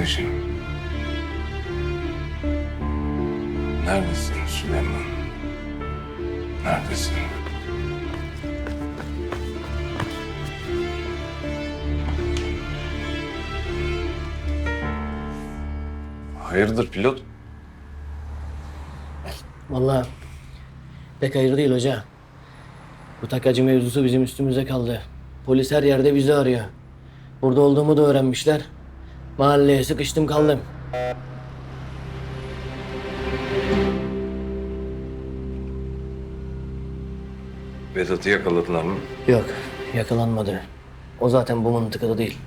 kardeşim. Neredesin Süleyman? Neredesin? Hayırdır pilot? Vallahi pek hayır değil hoca. Bu takacı mevzusu bizim üstümüze kaldı. Polis her yerde bizi arıyor. Burada olduğumu da öğrenmişler. Mahalleye sıkıştım kaldım. Vedat'ı yakaladılar mı? Yok, yakalanmadı. O zaten bu mıntıkada değil.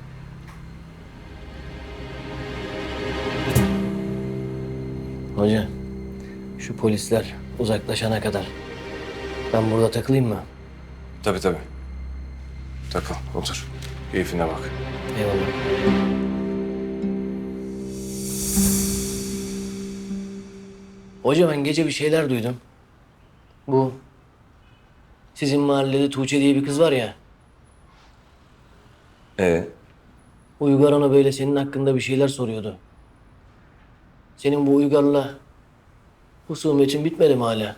Hoca, şu polisler uzaklaşana kadar ben burada takılayım mı? Tabii tabii. Takıl, otur. Keyfine bak. Eyvallah. Hoca ben gece bir şeyler duydum. Bu sizin mahallede Tuğçe diye bir kız var ya. Ee? Uygar ona böyle senin hakkında bir şeyler soruyordu. Senin bu Uygar'la husumetin bitmedi mi hala?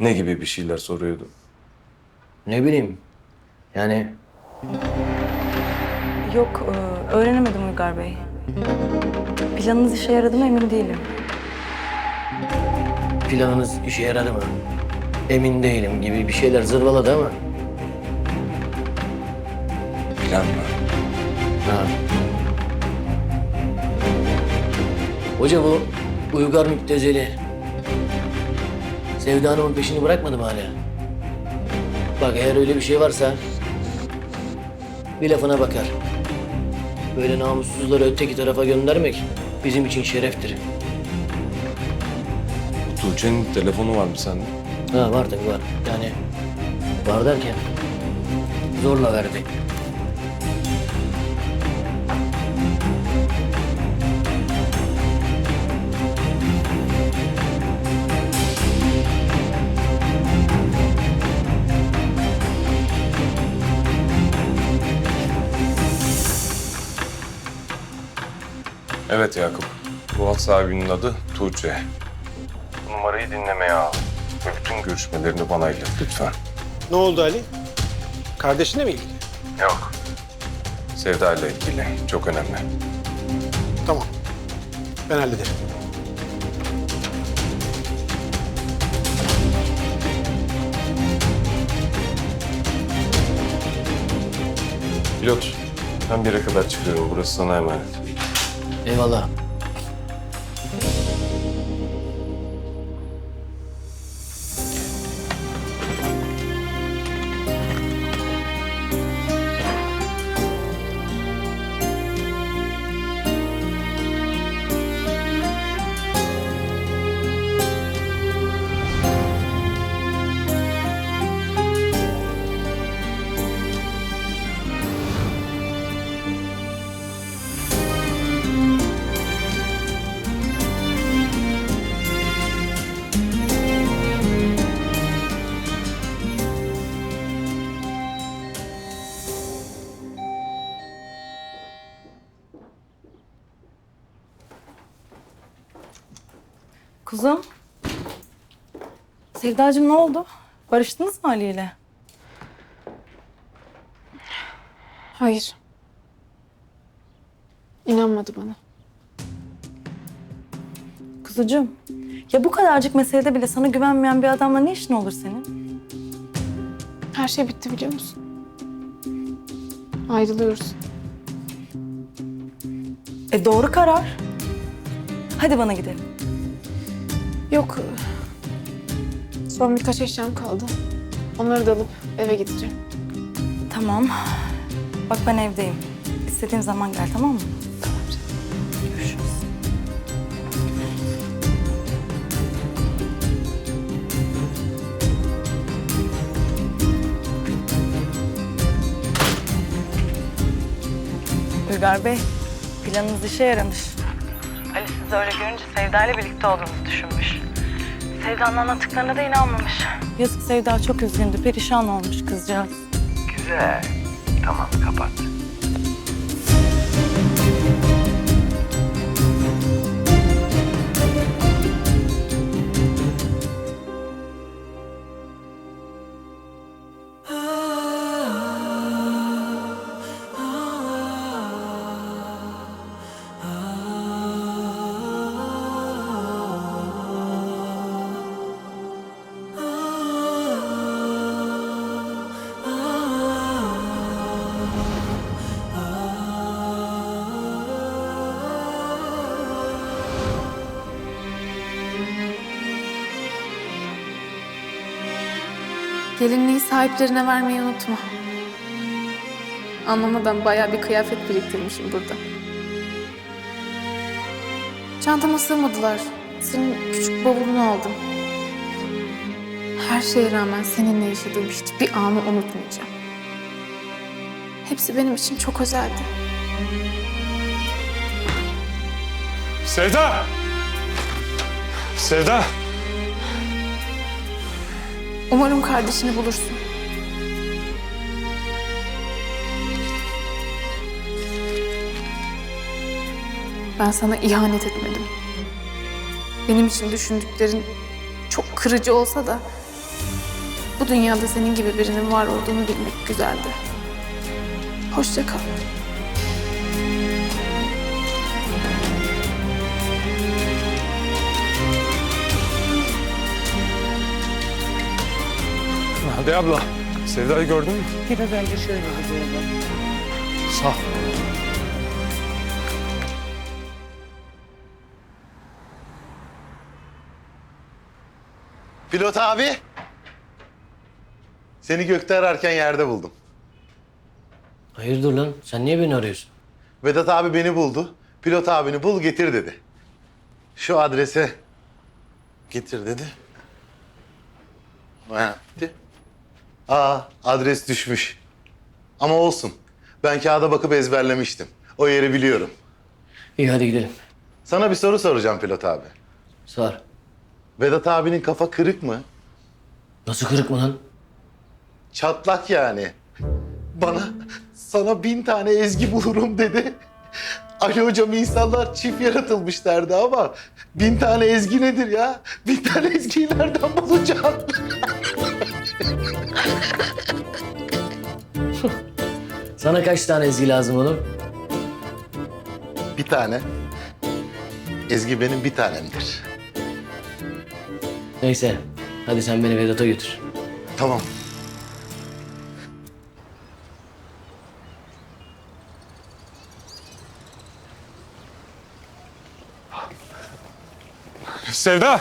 Ne gibi bir şeyler soruyordu? Ne bileyim. Yani Yok, e, öğrenemedim Uygar Bey. Planınız işe yaradı mı emin değilim. Planınız işe yaradı mı? Emin değilim gibi bir şeyler zırvaladı ama. Plan mı? Ha. Hoca bu Uygar müptezeli. Sevda Hanım'ın peşini bırakmadı mı hala? Bak eğer öyle bir şey varsa bir lafına bakar. Böyle namussuzları öteki tarafa göndermek bizim için şereftir. Tuğçe'nin telefonu var mı sende? Ha var tabii var. Yani var derken zorla verdi. Evet Yakup. Bu hat sahibinin adı Tuğçe. Numarayı dinlemeye al. Ve bütün görüşmelerini bana ilet lütfen. Ne oldu Ali? Kardeşine mi ilgili? Yok. Sevda ile ilgili. Çok önemli. Tamam. Ben hallederim. Pilot, ben bir yere kadar çıkıyorum. Burası sana emanet. Eyvallah. Kuzum. Sevdacığım ne oldu? Barıştınız mı Ali ile? Hayır. İnanmadı bana. Kuzucuğum. Ya bu kadarcık meselede bile sana güvenmeyen bir adamla ne işin olur senin? Her şey bitti biliyor musun? Ayrılıyoruz. E doğru karar. Hadi bana gidelim. Yok. Son birkaç eşyam kaldı. Onları da alıp eve gideceğim. Tamam. Bak ben evdeyim. İstediğin zaman gel tamam mı? Tamam canım. Görüşürüz. Uygar Bey, planınız işe yaramış. Ali sizi öyle görünce Sevda ile birlikte olduğunuzu düşünmüş. Sevda'nın anlattıklarına da inanmamış. Yazık Sevda çok üzgündü, perişan olmuş kızcağız. Güzel. Tamam kapat. Gelinliği sahiplerine vermeyi unutma. Anlamadan bayağı bir kıyafet biriktirmişim burada. Çantama sığmadılar. Senin küçük bavulunu aldım. Her şeye rağmen seninle yaşadığım hiçbir anı unutmayacağım. Hepsi benim için çok özeldi. Sevda! Sevda! Umarım kardeşini bulursun. Ben sana ihanet etmedim. Benim için düşündüklerin çok kırıcı olsa da bu dünyada senin gibi birinin var olduğunu bilmek güzeldi. Hoşça kal. Hadi abla. Sevda'yı gördün mü? Biraz önce şöyle gidiyordu. Sağ ol. Pilot abi. Seni gökte ararken yerde buldum. Hayırdır lan? Sen niye beni arıyorsun? Vedat abi beni buldu. Pilot abini bul getir dedi. Şu adrese getir dedi. Ha, gitti. Aa adres düşmüş. Ama olsun. Ben kağıda bakıp ezberlemiştim. O yeri biliyorum. İyi hadi gidelim. Sana bir soru soracağım pilot abi. Sor. Vedat abinin kafa kırık mı? Nasıl kırık mı lan? Çatlak yani. Bana sana bin tane ezgi bulurum dedi. Ali hocam insanlar çift yaratılmış derdi ama bin tane ezgi nedir ya? Bin tane ezgiyi nereden bulacaksın? Sana kaç tane ezgi lazım oğlum? Bir tane. Ezgi benim bir tanemdir. Neyse. Hadi sen beni Vedat'a götür. Tamam. Sevda!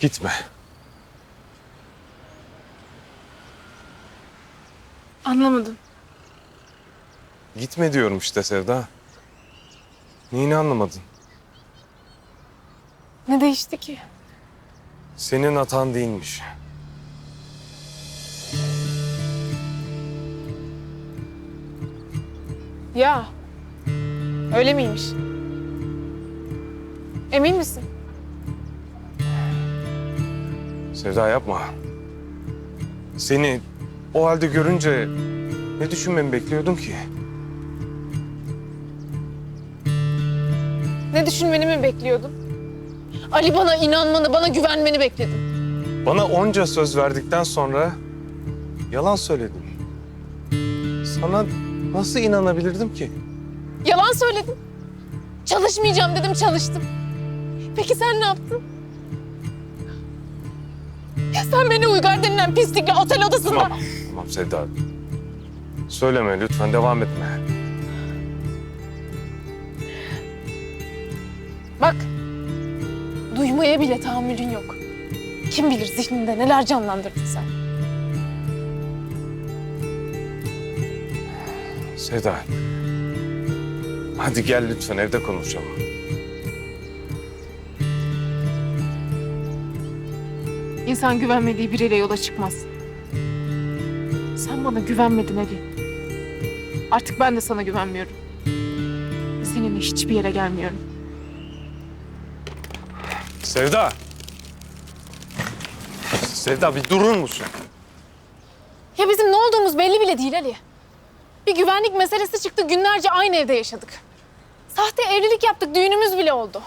Gitme. Anlamadım. Gitme diyorum işte Sevda. Neyini anlamadın? Ne değişti ki? Senin hatan değilmiş. Ya. Öyle miymiş? Emin misin? Sevda yapma. Seni o halde görünce ne düşünmemi bekliyordun ki? Ne düşünmeni mi bekliyordun? Ali bana inanmanı, bana güvenmeni bekledim. Bana onca söz verdikten sonra yalan söyledin. Sana nasıl inanabilirdim ki? Yalan söyledim. Çalışmayacağım dedim, çalıştım. Peki sen ne yaptın? Sen beni Uygar denilen pislikle otel odasında... Tamam, tamam Sevda. Söyleme lütfen devam etme. Bak, duymaya bile tahammülün yok. Kim bilir zihninde neler canlandırdın sen. Sevda. Hadi gel lütfen evde konuşalım. İnsan güvenmediği biriyle yola çıkmaz. Sen bana güvenmedin Ali. Artık ben de sana güvenmiyorum. Seninle hiçbir yere gelmiyorum. Sevda! Sevda bir durur musun? Ya bizim ne olduğumuz belli bile değil Ali. Bir güvenlik meselesi çıktı günlerce aynı evde yaşadık. Sahte evlilik yaptık düğünümüz bile oldu.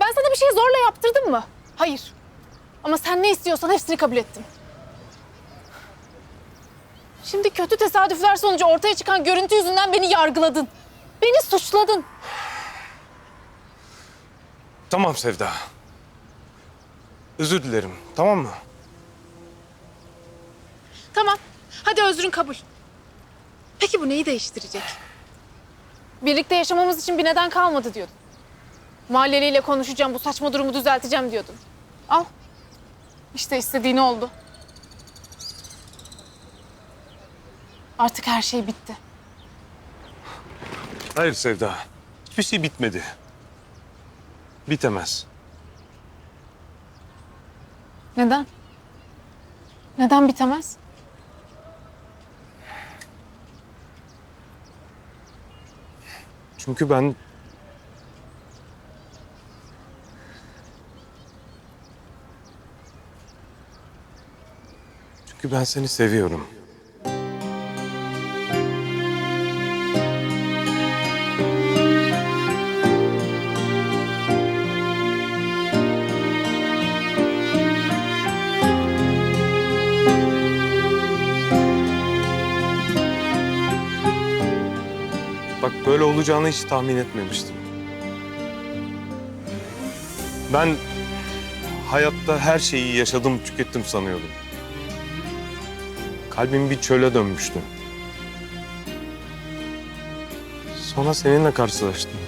Ben sana bir şey zorla yaptırdım mı? Hayır. Ama sen ne istiyorsan hepsini kabul ettim. Şimdi kötü tesadüfler sonucu ortaya çıkan görüntü yüzünden beni yargıladın. Beni suçladın. Tamam Sevda. Özür dilerim tamam mı? Tamam. Hadi özrün kabul. Peki bu neyi değiştirecek? Birlikte yaşamamız için bir neden kalmadı diyordun. Mahalleliyle konuşacağım, bu saçma durumu düzelteceğim diyordun. Al. İşte istediğin oldu. Artık her şey bitti. Hayır Sevda. Hiçbir şey bitmedi. Bitemez. Neden? Neden bitemez? Çünkü ben... Çünkü ben seni seviyorum. Bak böyle olacağını hiç tahmin etmemiştim. Ben hayatta her şeyi yaşadım, tükettim sanıyordum. Kalbim bir çöle dönmüştü. Sonra seninle karşılaştım.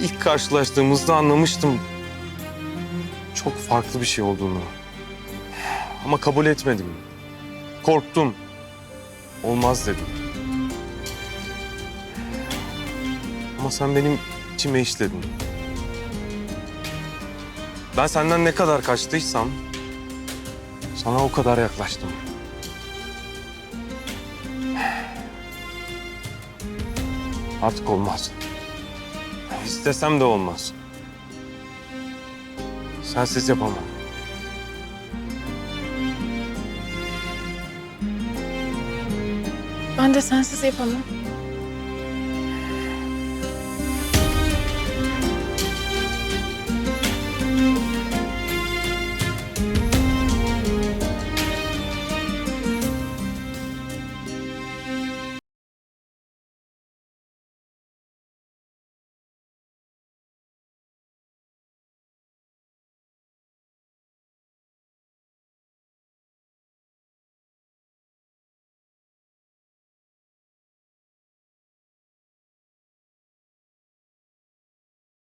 İlk karşılaştığımızda anlamıştım çok farklı bir şey olduğunu. Ama kabul etmedim. Korktum. Olmaz dedim. Ama sen benim içime işledin. Ben senden ne kadar kaçtıysam sana o kadar yaklaştım. Artık olmaz. İstesem de olmaz. Sensiz yapamam. Ben de sensiz yapamam.